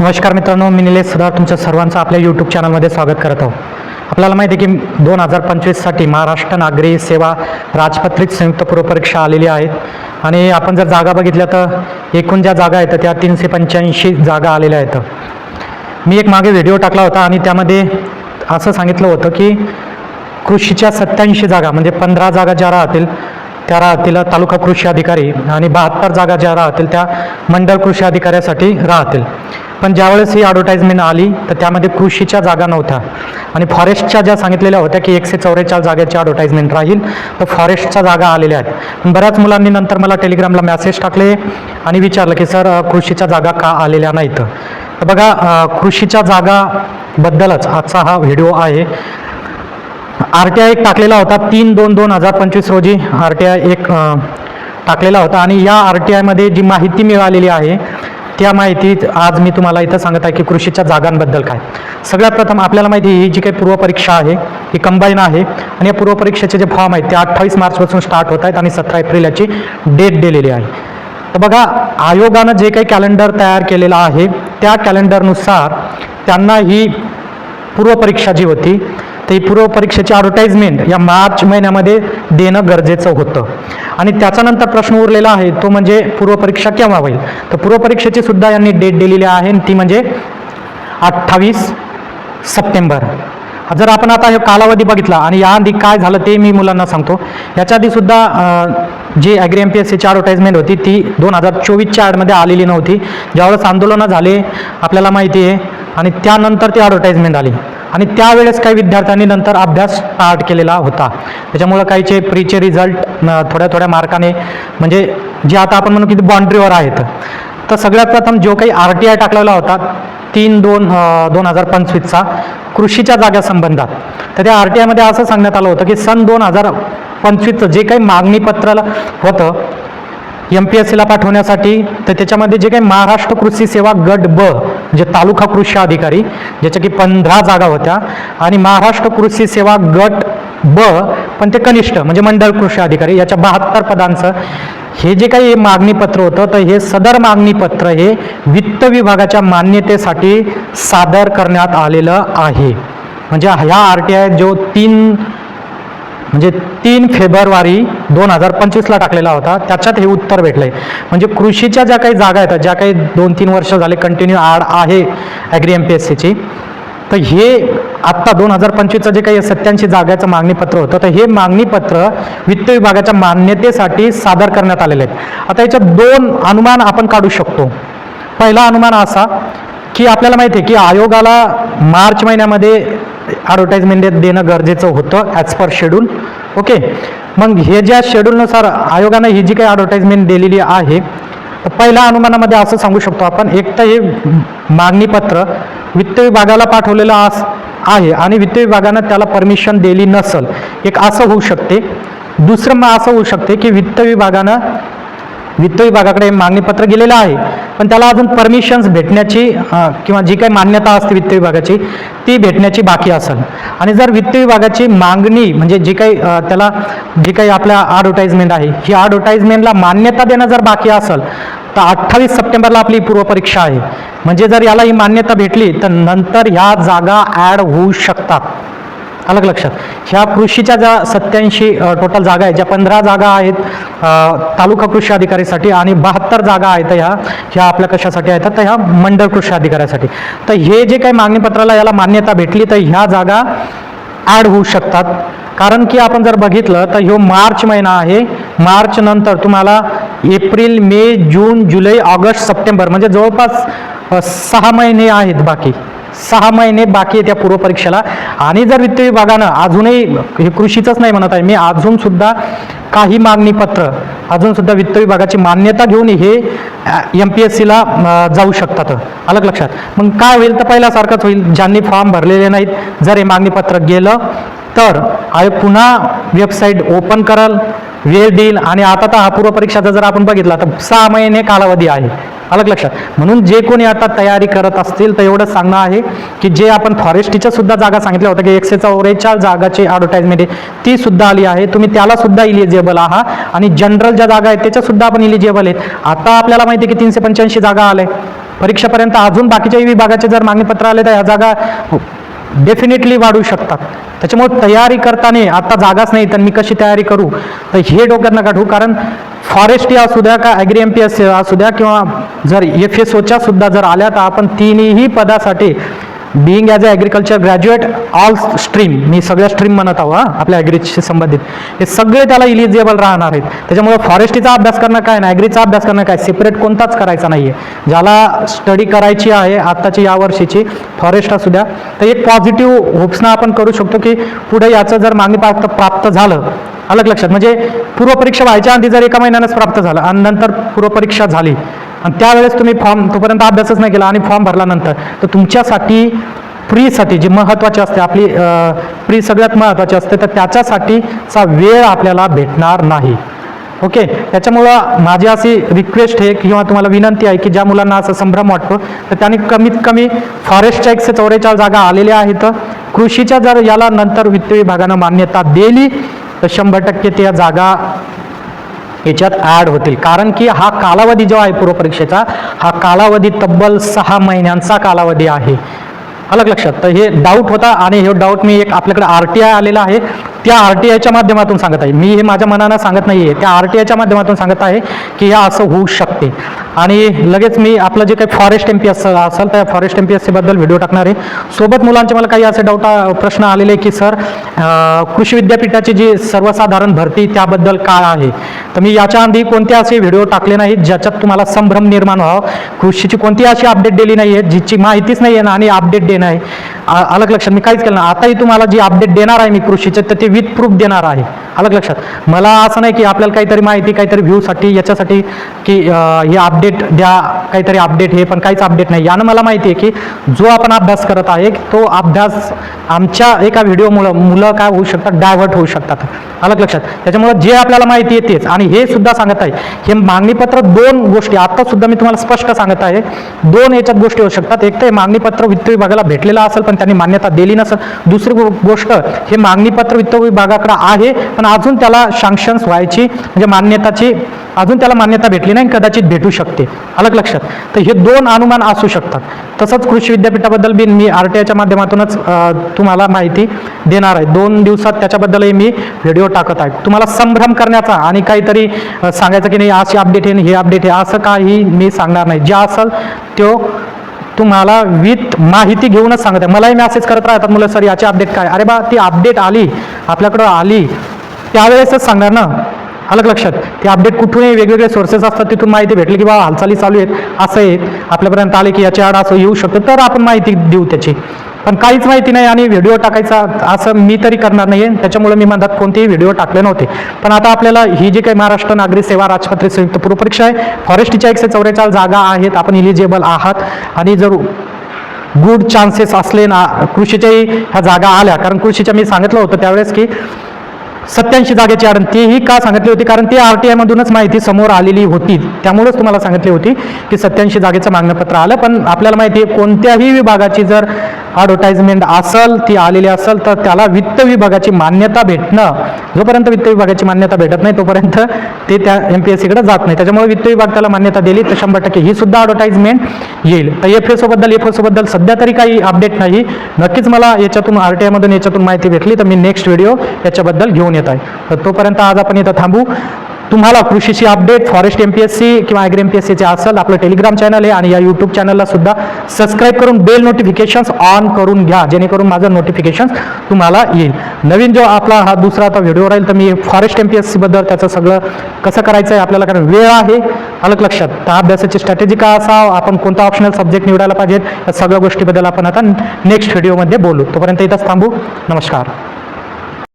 नमस्कार मित्रांनो मी निलेश सुधार तुमच्या सर्वांचं आपल्या यूट्यूब चॅनलमध्ये स्वागत करत आहो आपल्याला माहिती आहे की दोन हजार पंचवीससाठी महाराष्ट्र नागरी सेवा राजपत्रित संयुक्त पूर्वपरीक्षा आलेली आहे. आणि आपण जर जागा बघितल्या तर एकूण ज्या जागा आहेत त्या तीनशे पंच्याऐंशी जागा आलेल्या आहेत. मी एक मागे व्हिडिओ टाकला होता आणि त्यामध्ये असं सांगितलं होतं की कृषीच्या सत्याऐंशी जागा म्हणजे पंधरा जागा ज्या राहतील त्या राहतील तालुका कृषी अधिकारी आणि बहात्तर जागा ज्या राहतील त्या मंडळ कृषी अधिकाऱ्यासाठी राहतील. पण ज्यावेळेस ही ॲडव्हर्टाईजमेंट आली तर त्यामध्ये कृषीच्या जागा नव्हत्या. आणि फॉरेस्टच्या ज्या सांगितलेल्या होत्या की एकशे चौवेचाळीस जागेची ॲडव्हर्टाईजमेंट राहील तर फॉरेस्टच्या जागा आलेल्या आहेत. बऱ्याच मुलांनी नंतर मला टेलिग्रामला मेसेज टाकले आणि विचारलं की सर कृषीच्या जागा का आलेल्या नाहीत? तर बघा कृषीच्या जागाबद्दलच आजचा हा व्हिडिओ आहे. आर टी आय एक टाकलेला होता तीन दोन दोन हजार पंचवीस रोजी आर टी आय एक टाकलेला होता. आणि या आर टी आयमध्ये जी माहिती मिळालेली आहे त्या माहितीत आज मी तुम्हाला इथं सांगत आहे की कृषीच्या जागांबद्दल काय. सगळ्यात प्रथम आपल्याला माहिती आहे ही जी काही पूर्वपरीक्षा आहे ही कंबाईन आहे. आणि या पूर्वपरीक्षेचे जे फॉर्म आहेत ते अठ्ठावीस मार्चपासून स्टार्ट होत आहेत आणि सतरा एप्रिल याची डेट दिलेली आहे. तर बघा आयोगानं जे काही कॅलेंडर तयार केलेलं आहे त्या कॅलेंडरनुसार त्यांना ही पूर्वपरीक्षा जी होती तर ही पूर्वपरीक्षेची ॲडव्हर्टाईजमेंट या मार्च महिन्यामध्ये देणं गरजेचं होतं. आणि त्याच्यानंतर प्रश्न उरलेला आहे तो म्हणजे पूर्वपरीक्षा केव्हा होईल? तर पूर्वपरीक्षेची सुद्धा यांनी डेट दिलेली आहे आणि ती म्हणजे अठ्ठावीस सप्टेंबर. जर आपण आता हे कालावधी बघितला आणि याआधी काय झालं ते मी मुलांना सांगतो. याच्या आधी सुद्धा जी ॲग्री एम पी एस सीची ॲडव्हर्टाईजमेंट होती ती दोन हजार चोवीसच्या ॲडमध्ये आलेली नव्हती. ज्यावेळेस आंदोलनं झाले आपल्याला माहिती आहे. आणि त्यानंतर ती ॲडव्हर्टाईजमेंट आली. आणि त्यावेळेस काही विद्यार्थ्यांनी नंतर अभ्यास स्टार्ट केलेला होता. त्याच्यामुळं काहीचे प्रीचे रिझल्ट थोड्या थोड्या मार्काने म्हणजे जे आता आपण म्हणू की बाउंड्रीवर आहेत. तर सगळ्यात प्रथम जो काही आर टी आय टाकलेला होता तीन दोन दोन हजार पंचवीसचा कृषीच्या जाग्यासंबंधात तर त्या आर टी आयमध्ये असं सांगण्यात आलं होतं की सन दोन हजार पंचवीसचं जे काही मागणीपत्र होतं एम पी एस सीला पाठवण्यासाठी तर त्याच्यामध्ये जे काही महाराष्ट्र कृषी सेवा गट ब म्हणजे तालुका कृषी अधिकारी ज्याच्या की पंधरा जागा होत्या आणि महाराष्ट्र कृषी सेवा गट ब पण ते कनिष्ठ म्हणजे मंडळ कृषी अधिकारी याच्या बहात्तर पदांचं हे जे काही मागणीपत्र होतं तर हे सदर मागणीपत्र हे वित्त विभागाच्या मान्यतेसाठी सादर करण्यात आलेलं आहे. म्हणजे ह्या आर टी आय जो तीन म्हणजे तीन फेब्रुवारी दोन हजार पंचवीसला टाकलेला होता. त्याच्यात हे उत्तर भेटलं आहे म्हणजे कृषीच्या ज्या काही जागा आहेत ज्या काही दोन तीन वर्ष झाले कंटिन्यू आड आहे ॲग्री एम पी एस सीची तर हे आत्ता दोन हजार पंचवीसचं जे काही सत्याऐंशी जागाचं मागणीपत्र होतं तर हे मागणीपत्र वित्त विभागाच्या मान्यतेसाठी सादर करण्यात आलेले आहेत. आता याच्यात दोन अनुमान आपण काढू शकतो. पहिला अनुमान असा की आपल्याला माहिती आहे की आयोगाला मार्च महिन्यामध्ये ॲडव्हर्टाईजमेंट देणं गरजेचं होतं ॲज पर शेड्यूल ओके मग हे ज्या शेड्यूलनुसार आयोगानं ही जी काही ॲडव्हर्टाईजमेंट दिलेली आहे तर पहिल्या अनुमानामध्ये असं सांगू शकतो आपण एक तर हे मागणीपत्र वित्त विभागाला पाठवलेलं आस आहे आणि वित्त विभागानं त्याला परमिशन दिली नसल. एक असं होऊ शकते. दुसरं मग असं होऊ शकते की वित्त विभागानं वित्त विभागाकडे मागणीपत्र गेलेलं आहे. पण त्याला अजून परमिशन्स भेटण्याची किंवा जी काही मान्यता असते वित्त विभागाची ती भेटण्याची बाकी असेल. आणि जर वित्त विभागाची मागणी म्हणजे जी काही त्याला जी काही आपल्या ॲडव्हर्टाईजमेंट आहे ही ॲडव्हर्टाईजमेंटला मान्यता देणं जर बाकी असेल तर अठ्ठावीस सप्टेंबरला आपली पूर्वपरीक्षा आहे. म्हणजे जर याला ही मान्यता भेटली तर नंतर ह्या जागा ॲड होऊ शकतात. अलग लक्षात. ह्या कृषीच्या ज्या सत्याऐंशी टोटल जागा आहेत ज्या पंधरा जागा आहेत तालुका कृषी अधिकारीसाठी आणि बहात्तर जागा आहेत ह्या ह्या आपल्या कशासाठी आहेत? तर ह्या मंडळ कृषी अधिकाऱ्यासाठी. तर हे जे काही मागणीपत्राला याला मान्यता भेटली तर ह्या जागा ॲड होऊ शकतात. कारण की आपण जर बघितलं तर ह्यो मार्च महिना आहे. मार्च नंतर तुम्हाला एप्रिल मे जून जुलै ऑगस्ट सप्टेंबर म्हणजे जवळपास सहा महिने आहेत बाकी. सहा महिने बाकी आहे त्या पूर्वपरीक्षेला आणि जर वित्त विभागानं अजूनही हे कृषीचंच नाही म्हणत आहे मी अजून सुद्धा काही मागणीपत्र अजून सुद्धा वित्त विभागाची मान्यता घेऊन हे एम पी एस सीला जाऊ शकतात. अलग लक्षात. मग काय होईल तर पहिल्यासारखंच होईल. ज्यांनी फॉर्म भरलेले नाहीत जर हे मागणीपत्र गेलं तर आयोग पुन्हा वेबसाईट ओपन कराल वेळ देईल आणि आता तर हा पूर्वपरीक्षाचा जर आपण बघितला तर सहा महिने कालावधी आहे. अलग लक्षात. म्हणून जे कोणी आता तयारी करत असतील तर एवढं सांगणं आहे की जे आपण फॉरेस्टच्या सुद्धा जागा सांगितल्या होत्या की एकशे चौवेचाळीस जागाची ॲडव्हर्टाईजमेंट आहे ती सुद्धा आली आहे. तुम्ही त्याला सुद्धा इलिजिबल आहात. आणि जनरल ज्या जागा आहेत त्याच्या सुद्धा आपण इलिजिबल आहेत. आता आपल्याला माहिती आहे की तीनशे पंच्याऐंशी जागा आल्या. परीक्षेपर्यंत अजून बाकीच्याही विभागाचे जर मागणीपत्र आले तर ह्या जागा डेफिनेटली वाढू शकतात. त्याच्यामुळे तयारी करताना आता जागाच नाही तर मी कशी तयारी करू? तर हे डोक्यात नका ठेवू कारण फॉरेस्ट असू द्या का ॲग्री एम पी एस असू द्या किंवा जर एफ एस ओच्या सुद्धा जर आल्या तर आपण तिन्ही पदासाठी being as a agriculture graduate all stream मी सगळ्या स्ट्रीम म्हणत आहो हां आपल्या ॲग्रीशी संबंधित. हे सगळे त्याला इलिजिबल राहणार आहेत. त्याच्यामुळे फॉरेस्ट्रीचा अभ्यास करणं काय ना ॲग्रीचा अभ्यास करणं काय सेपरेट कोणताच करायचा नाही आहे ज्याला स्टडी करायची आहे आत्ताची या वर्षीची फॉरेस्ट असू द्या तर एक पॉझिटिव्ह होप्सना आपण करू शकतो की पुढे याचं जर मागणी प्राप्त प्राप्त झालं अलग लक्षात. म्हणजे पूर्वपरीक्षा व्हायच्या आधी जर एका महिन्यानंच प्राप्त झालं आणि नंतर पूर्वपरीक्षा झाली आणि त्यावेळेस तुम्ही फॉर्म तोपर्यंत अभ्यासच नाही केला आणि फॉर्म भरल्यानंतर तर तुमच्यासाठी प्रीसाठी जी महत्त्वाची असते आपली प्री सगळ्यात महत्त्वाची असते तर त्याच्यासाठीचा वेळ आपल्याला भेटणार नाही. ओके? त्याच्यामुळं माझी अशी रिक्वेस्ट आहे किंवा तुम्हाला विनंती आहे की ज्या मुलांना असं संभ्रम वाटतो तर त्यांनी कमीत कमी फॉरेस्टच्या एकशे चौवेचाळीस जागा आलेल्या आहेत. कृषीच्या जर याला नंतर वित्त विभागानं मान्यता दिली तर शंभर टक्के त्या जागा याच्यात ॲड होतील. कारण की हा कालावधी जो आहे पूर्वपरीक्षेचा हा कालावधी तब्बल सहा महिन्यांचा कालावधी आहे. अलग लक्षात. तर हे डाऊट होता आणि हे डाऊट मी एक आपल्याकडे आर टी आय आलेला आहे. त्या आर टी आयच्या माध्यमातून सांगत आहे. मी हे माझ्या मनानं सांगत नाही आहे त्या आर टी आयच्या माध्यमातून सांगत आहे की हे असं होऊ शकते. आणि लगेच मी आपलं जे काही फॉरेस्ट एम पी एस असेल त्या फॉरेस्ट एम पी एस सीबद्दल व्हिडिओ टाकणार आहे. सोबत मुलांचे मला काही असे डाऊट प्रश्न आलेले आहे की सर कृषी विद्यापीठाची जी सर्वसाधारण भरती त्याबद्दल काय आहे? तर मी याच्या आधी कोणते असे व्हिडिओ टाकले नाहीत ज्याच्यात तुम्हाला संभ्रम निर्माण व्हावं. कृषीची कोणती अशी अपडेट दिली नाही आहे जिची माहितीच नाही आहे ना आणि अपडेट देणं आहे. अलग लक्षात मी काहीच केलं नाही. आताही तुम्हाला जी अपडेट देणार आहे मी कृषीचे तर ते विथ प्रूफ देणार आहे. अलग लक्षात. मला असं नाही की आपल्याला काहीतरी माहिती काहीतरी व्ह्यूसाठी याच्यासाठी की हे अपडेट द्या काहीतरी अपडेट हे पण काहीच अपडेट नाही. यानं मला माहिती आहे की जो आपण अभ्यास करत आहे तो अभ्यास आमच्या एका व्हिडिओमुळं मुलं काय होऊ शकतात डायव्हर्ट होऊ शकतात. अलग लक्षात. त्याच्यामुळं जे आपल्याला माहिती आहे तेच. आणि हे सुद्धा सांगत आहे. हे मागणीपत्र दोन गोष्टी आता सुद्धा मी तुम्हाला स्पष्ट सांगत आहे. दोन याच्यात गोष्टी होऊ शकतात. एक तर हे मागणीपत्र वित्त विभागाला भेटलेलं असेल पण त्यांनी मान्यता दिली नसेल. दुसरी गोष्ट हे मागणीपत्र वित्त विभागाकडे आहे पण अजून त्याला सँक्शन्स व्हायची म्हणजे मान्यताची अजून त्याला मान्यता भेटली नाही कदाचित भेटू शकते. अलग लक्षात. तर हे दोन अनुमान असू शकतात. तसंच कृषी विद्यापीठाबद्दल बी मी आर टी आयच्या माध्यमातूनच तुम्हाला माहिती देणार आहे. दोन दिवसात त्याच्याबद्दलही मी व्हिडिओ टाकत आहेत. तुम्हाला संभ्रम करण्याचा आणि काहीतरी सांगायचं की नाही अशी अपडेट आहे हे अपडेट आहे असं काही मी सांगणार नाही. जे असेल तो तुम्हाला विथ माहिती घेऊनच सांगत आहे. मलाही मेसेज करत राहतात मुलं सर याची अपडेट काय? अरे बा ती अपडेट आली. आपल्याकडं आली. त्यावेळेसच सांगणार ना. अलग लक्षात. ते अपडेट कुठूनही वेगवेगळे सोर्सेस असतात तिथून माहिती भेटली की बा हालचाली चालू आहेत. असं आहे. आपल्यापर्यंत आले की याच्या आड असं येऊ शकतं. तर आपण माहिती देऊ त्याची. पण काहीच माहिती नाही आणि व्हिडिओ टाकायचा असं मी तरी करणार नाही आहे त्याच्यामुळे मी मधात कोणतेही व्हिडिओ टाकले नव्हते. पण आता आपल्याला ही जी काही महाराष्ट्र नागरी सेवा राजपत्रित संयुक्त पूर्वपरीक्षा आहे फॉरेस्टच्या एकशे चौवेचाळीस जागा आहेत आपण इलिजिबल आहात. आणि जर गुड चान्सेस असले ना कृषीच्याही ह्या जागा आल्या कारण कृषीच्या मी सांगितलं होतं त्यावेळेस की सत्याऐंशी जागेची कारण तेही का सांगितली होती? कारण ते आर टी आयमधूनच माहिती समोर आलेली होती. त्यामुळेच तुम्हाला सांगितली होती की सत्याऐंशी जागेचं मागणंपत्र आलं. पण आपल्याला माहिती आहे कोणत्याही विभागाची जर ॲडव्हर्टाइजमेंट असेल ती आलेली असेल तर त्याला वित्त विभागाची मान्यता भेटणं जोपर्यंत वित्त विभागाची मान्यता भेटत नाही तोपर्यंत ते त्या एम पी एस सीकडे जात नाही. त्याच्यामुळे वित्त विभाग त्याला मान्यता दिली तर शंभर टक्के ही सुद्धा ॲडव्हर्टाइजमेंट येईल. तर एफ एस ओबद्दल एफ एस ओबद्दल सध्या तरी काही अपडेट नाही. नक्कीच मला याच्यातून आर टी आयमधून याच्यातून माहिती भेटली तर मी नेक्स्ट व्हिडिओ याच्याबद्दल घेऊन येत आहे. तर तोपर्यंत आज आपण इथं थांबू. तुम्हाला कृषीची update forest M P S C किंवा ॲग्री एम पी एस सीचे असेल आपलं टेलिग्राम चॅनल आहे आणि या यूट्यूब चॅनलला सुद्धा सबस्क्राईब करून बेल नोटिफिकेशन्स ऑन करून घ्या जेणेकरून माझं नोटिफिकेशन्स तुम्हाला येईल. नवीन जो आपला हा दुसरा आता व्हिडिओ राहील तर मी फॉरेस्ट एम पी एस सीबद्दल त्याचं सगळं कसं करायचं आहे आपल्याला कारण वेळ आहे. अलग लक्षात. तर अभ्यासाची स्ट्रॅटेजी काय असावं आपण कोणता ऑप्शनल सब्जेक्ट निवडायला पाहिजेत या सगळ्या गोष्टीबद्दल आपण आता नेक्स्ट व्हिडिओमध्ये बोलू. तोपर्यंत इथंच थांबू. नमस्कार.